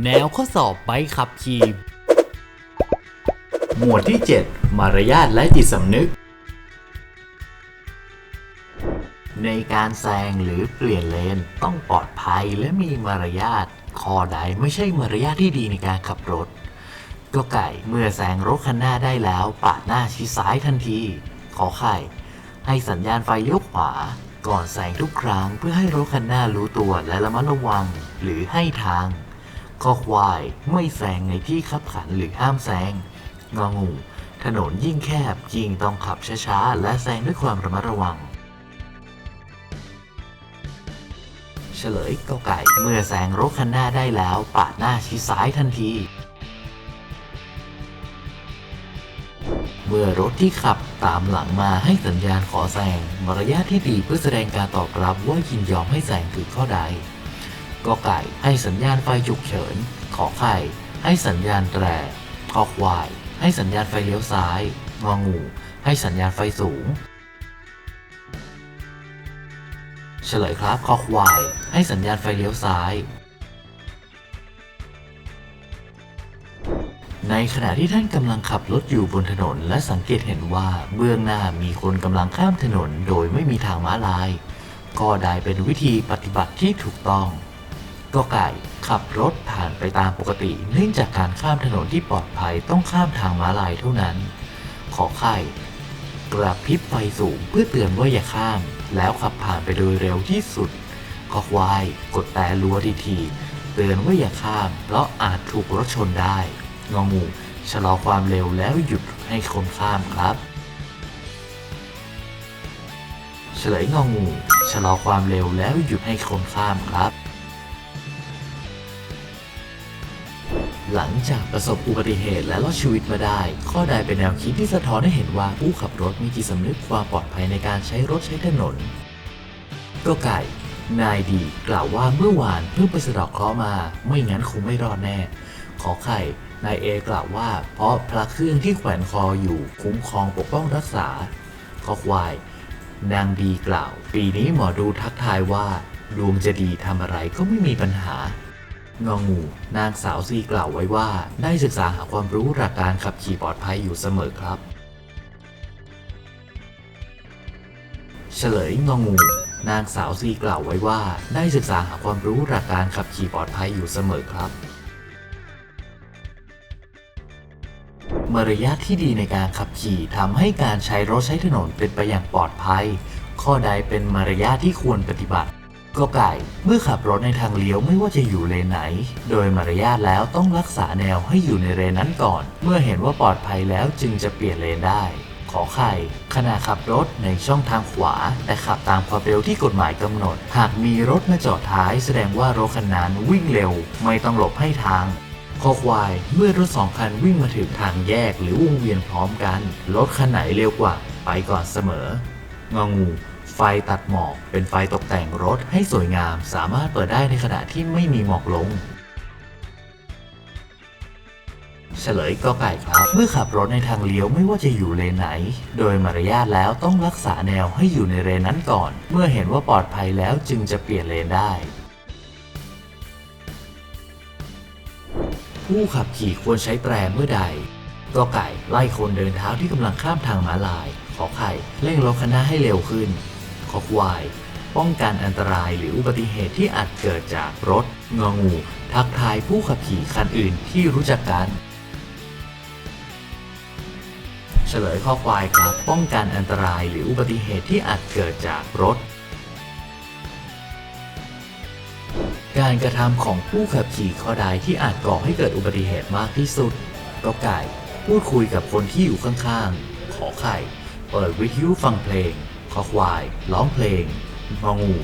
แนวข้อสอบใบขับขี่หมวดที่ 7 มารยาทและจิตสำนึก ในการแซงหรือเปลี่ยนเลนต้องปลอดภัยและมีมารยาทข้อใดไม่ใช่มารยาทที่ดีในการขับรถ ก็ไก่เมื่อแซงรถคันหน้าได้แล้วปาดหน้าชี้ซ้ายทันทีขอไข่ ให้สัญญาณไฟยกขวา ก่อนแซงทุกครั้งเพื่อให้รถคันหน้ารู้ตัวและระมัดระวัง หรือให้ทาง ข้อควายไม่แซงในที่ขับขันหรือห้ามแซงงองู ถนนยิ่งแคบยิ่งต้องขับช้าๆ และแซงด้วยความระมัดระวัง เฉลยก็ไก่ เมื่อแซงรถคันหน้าได้แล้วปาดหน้าชี้ซ้ายทันที เมื่อรถที่ขับตามหลังมาให้สัญญาณขอแซงมารยาทที่ดีเพื่อแสดงการตอบรับว่ายินยอมให้แซงคือข้อใด ก็ไก่ให้สัญญาณไฟฉุกเฉิน ขอไข่ ให้สัญญาณแตรคอควาย ให้สัญญาณไฟเลี้ยวซ้าย งองู ให้สัญญาณไฟสูง เฉลยครับคอควาย ให้สัญญาณไฟเลี้ยวซ้ายในขณะที่ท่านกำลังขับรถอยู่บนถนน และสังเกตเห็นว่าเบื้องหน้ามีคนกำลังข้ามถนนโดยไม่มีทางม้าลาย ก็ได้เป็นวิธีปฏิบัติที่ถูกต้อง ก็ไก่ ขับรถผ่านไปตามปกติ เนื่องจากการข้ามถนนที่ปลอดภัยต้องข้ามทางม้าลายเท่านั้น ขอไข่ กระพริบไฟสูงเพื่อเตือนว่าอย่าข้าม แล้วขับผ่านไปโดยเร็วที่สุดขอควายกดแต่รัวทีที เตือนว่าอย่าข้าม เพราะอาจถูกรถชนได้ งองูชะลอความเร็วแล้วหยุดให้คนข้ามครับเฉลยงองูชะลอความเร็วแล้วหยุดให้คนข้ามครับ หลังจากประสบอุบัติเหตุและรอดชีวิตมาได้ ข้อใดเป็นแนวคิดที่สะท้อนให้เห็นว่าผู้ขับรถมีจิตสำนึกความปลอดภัยในการใช้รถใช้ถนนก็ไก่ นายดีกล่าวว่าเมื่อวานเพิ่งไปสะดอกเคราะห์มา ไม่งั้นคงไม่รอดแน่ ขอไข่ นายเอกล่าวว่า เพราะพระเครื่องที่แขวนคออยู่คุ้มครองปกป้องรักษา ขอควาย นางดีกล่าว ปีนี้หมอดูทักทายว่า ดวงจะดีทำอะไรก็ไม่มีปัญหา งองู นางสาวซีกล่าวไว้ว่า ได้ศึกษาหาความรู้หลักการขับขี่ปลอดภัยอยู่เสมอครับ เฉลยงองู นางสาวซีกล่าวไว้ว่า ได้ศึกษาหาความรู้หลักการขับขี่ปลอดภัยอยู่เสมอครับมารยาทที่ดีในการขับขี่ทำให้การใช้รถใช้ถนนเป็นไปอย่างปลอดภัย ข้อใดเป็นมารยาทที่ควรปฏิบัติ ก็ไก่ เมื่อขับรถในทางเลี้ยวไม่ว่าจะอยู่เลนไหน โดยมารยาทแล้วต้องรักษาแนวให้อยู่ในเลนนั้นก่อน เมื่อเห็นว่าปลอดภัยแล้วจึงจะเปลี่ยนเลนได้ ขอไข่ขณะขับรถในช่องทางขวา แต่ขับตามความเร็วที่กฎหมายกำหนด หากมีรถมาจอดท้ายแสดงว่ารถคันนั้นวิ่งเร็ว ไม่ต้องหลบให้ทางคอควายเมื่อรถสองคันวิ่งมาถึงทางแยกหรือวงเวียนพร้อมกัน รถคันไหนเร็วกว่า ไปก่อนเสมอ งองู ไฟตัดหมอก เป็นไฟตกแต่งรถให้สวยงาม สามารถเปิดได้ในขณะที่ไม่มีหมอกลงเฉลยก็ไก่ครับ เมื่อขับรถในทางเลี้ยวไม่ว่าจะอยู่เลนไหน โดยมารยาทแล้วต้องรักษาแนวให้อยู่ในเลนนั้นก่อน เมื่อเห็นว่าปลอดภัยแล้วจึงจะเปลี่ยนเลนได้ ผู้ขับขี่ควรใช้แตรเมื่อใดก็ไก่ไล่คนเดินเท้าที่กำลังข้ามทางม้าลาย ขอไข่เร่งรถคันหน้าให้เร็วขึ้น ขอควายป้องกันอันตรายหรืออุบัติเหตุที่อาจเกิดจากรถงองู ทักทายผู้ขับขี่คันอื่นที่รู้จักกัน เฉลยข้อควายครับป้องกันอันตรายหรืออุบัติเหตุที่อาจเกิดจากรถ การกระทำของผู้ขับขี่ข้อใดที่อาจก่อให้เกิดอุบัติเหตุมากที่สุดก็ไก่ พูดคุยกับคนที่อยู่ข้างๆ ขอไข่ เปิดวิทยุฟังเพลง ขอควายร้องเพลงงองู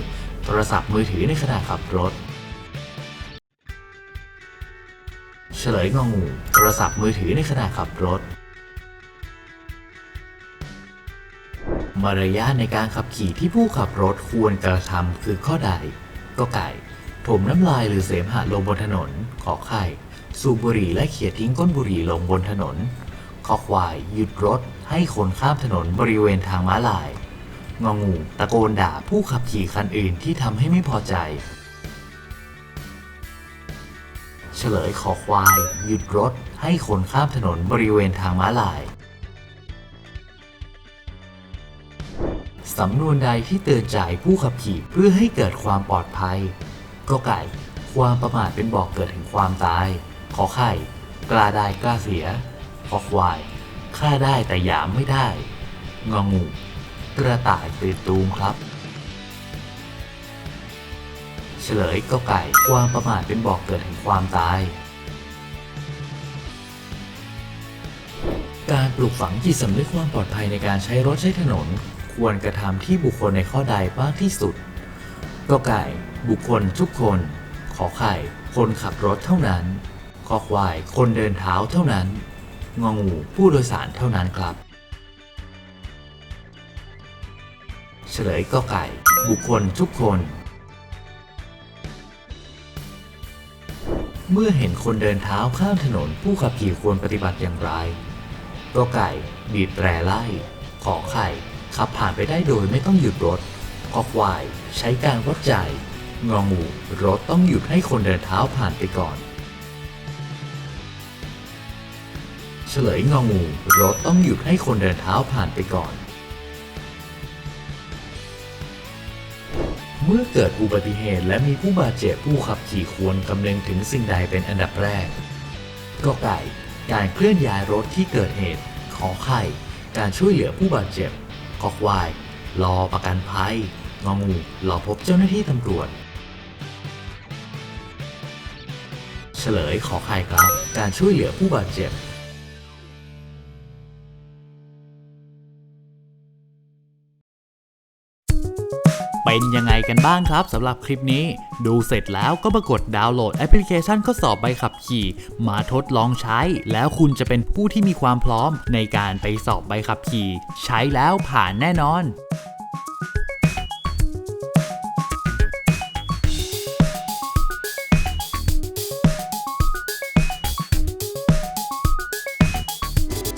โทรศัพท์มือถือในขณะขับรถ เฉลยงองู โทรศัพท์มือถือในขณะขับรถ มารยาทในการขับขี่ที่ผู้ขับรถควรกระทำคือข้อใดก็ไก่ถมน้ำลายหรือเสมหะลงบนถนน ขอไข่ สูบบุหรี่และเขี่ยทิ้งก้นบุหรี่ลงบนถนน ขอควาย หยุดรถ ให้คนข้ามถนนบริเวณทางม้าลาย งองูตะโกนด่าผู้ขับขี่คันอื่นที่ทำให้ไม่พอใจ เฉลยขอควาย หยุดรถให้คนข้ามถนนบริเวณทางม้าลาย สำนวนใดที่เตือนใจผู้ขับขี่เพื่อให้เกิดความปลอดภัยก็ไก่ ความประมาทเป็นบอกเกิดแห่งความตาย ขอไข่ กล้าได้กล้าเสีย ขอควายฆ่าได้แต่หยามไม่ได้ งองู กระต่ายตื่นตูมครับ เฉลยก็ไก่ความประมาทเป็นบอกเกิดแห่งความตาย การปลูกฝังจิตสำนึกความปลอดภัยในการใช้รถใช้ถนน ควรกระทำที่บุคคลในข้อใดมากที่สุดก็ไก่ บุคคลทุกคน ขอไข่ คนขับรถเท่านั้น ขอควาย คนเดินเท้าเท่านั้น งองูผู้โดยสารเท่านั้นครับ ฉลยก็ไก่ บุคคลทุกคน เมื่อเห็นคนเดินเท้าข้ามถนนผู้ขับขี่ควรปฏิบัติอย่างไรก็ไก่บีบแตรไล่ ขอไข่ ขับผ่านไปได้โดยไม่ต้องหยุดรถขอควายใช้การวัดใจงองูรถต้องหยุดให้คนเดินเท้าผ่านไปก่อน เฉลยงองูรถต้องหยุดให้คนเดินเท้าผ่านไปก่อน เมื่อเกิดอุบัติเหตุและมีผู้บาดเจ็บผู้ขับขี่ควรคำนึงถึงสิ่งใดเป็นอันดับแรกก็ไก่การเคลื่อนย้ายรถที่เกิดเหตุ ขอไข่ การช่วยเหลือผู้บาดเจ็บขอควาย รอประกันภัย งองูรอพบเจ้าหน้าที่ตำรวจ เฉลยขอไข่ครับ การช่วยเหลือผู้บาดเจ็บ เป็นยังไงกันบ้างครับสำหรับคลิปนี้ ดูเสร็จแล้วก็มากดดาวน์โหลดแอปพลิเคชันข้อสอบใบขับขี่ มาทดลองใช้ แล้วคุณจะเป็นผู้ที่มีความพร้อมในการไปสอบใบขับขี่ ใช้แล้วผ่านแน่นอน